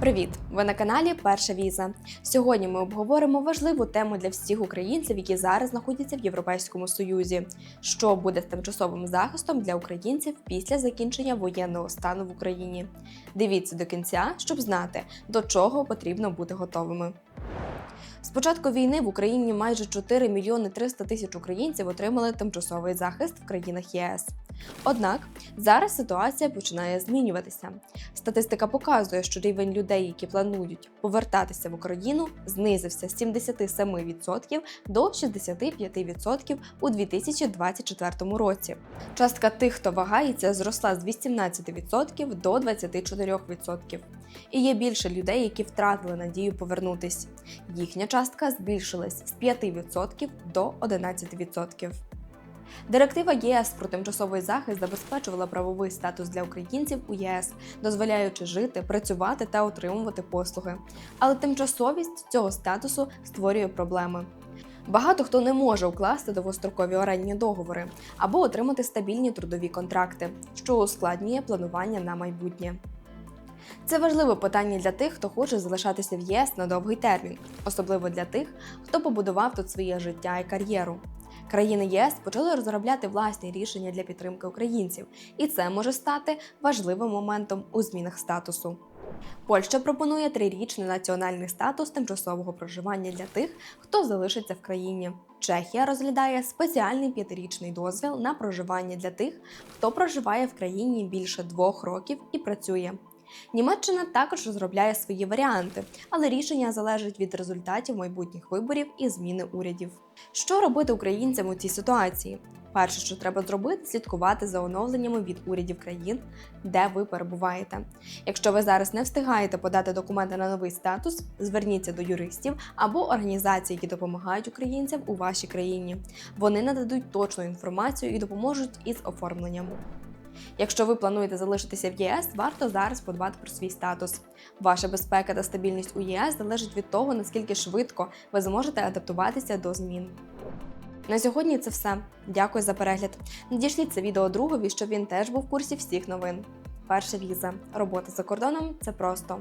Привіт! Ви на каналі Перша Віза. Сьогодні ми обговоримо важливу тему для всіх українців, які зараз знаходяться в Європейському Союзі. Що буде з тимчасовим захистом для українців після закінчення воєнного стану в Україні? Дивіться до кінця, щоб знати, до чого потрібно бути готовими. З початку війни в Україні майже 4 мільйони 300 тисяч українців отримали тимчасовий захист в країнах ЄС. Однак зараз ситуація починає змінюватися. Статистика показує, що рівень людей, які планують повертатися в Україну, знизився з 77% до 65% у 2024 році. Частка тих, хто вагається, зросла з 18% до 24%. І є більше людей, які втратили надію повернутись. Їхня частка збільшилась з 5% до 11%. Директива ЄС про тимчасовий захист забезпечувала правовий статус для українців у ЄС, дозволяючи жити, працювати та отримувати послуги. Але тимчасовість цього статусу створює проблеми. Багато хто не може укласти довгострокові орендні договори або отримати стабільні трудові контракти, що ускладнює планування на майбутнє. Це важливе питання для тих, хто хоче залишатися в ЄС на довгий термін, особливо для тих, хто побудував тут своє життя і кар'єру. Країни ЄС почали розробляти власні рішення для підтримки українців, і це може стати важливим моментом у змінах статусу. Польща пропонує трирічний національний статус тимчасового проживання для тих, хто залишиться в країні. Чехія розглядає спеціальний п'ятирічний дозвіл на проживання для тих, хто проживає в країні більше двох років і працює. Німеччина також розробляє свої варіанти, але рішення залежить від результатів майбутніх виборів і зміни урядів. Що робити українцям у цій ситуації? Перше, що треба зробити, слідкувати за оновленнями від урядів країн, де ви перебуваєте. Якщо ви зараз не встигаєте подати документи на новий статус, зверніться до юристів або організацій, які допомагають українцям у вашій країні. Вони нададуть точну інформацію і допоможуть із оформленням. Якщо ви плануєте залишитися в ЄС, варто зараз подбати про свій статус. Ваша безпека та стабільність у ЄС залежить від того, наскільки швидко ви зможете адаптуватися до змін. На сьогодні це все. Дякую за перегляд. Надішліть це відео другові, щоб він теж був в курсі всіх новин. Перша віза. Робота за кордоном це просто.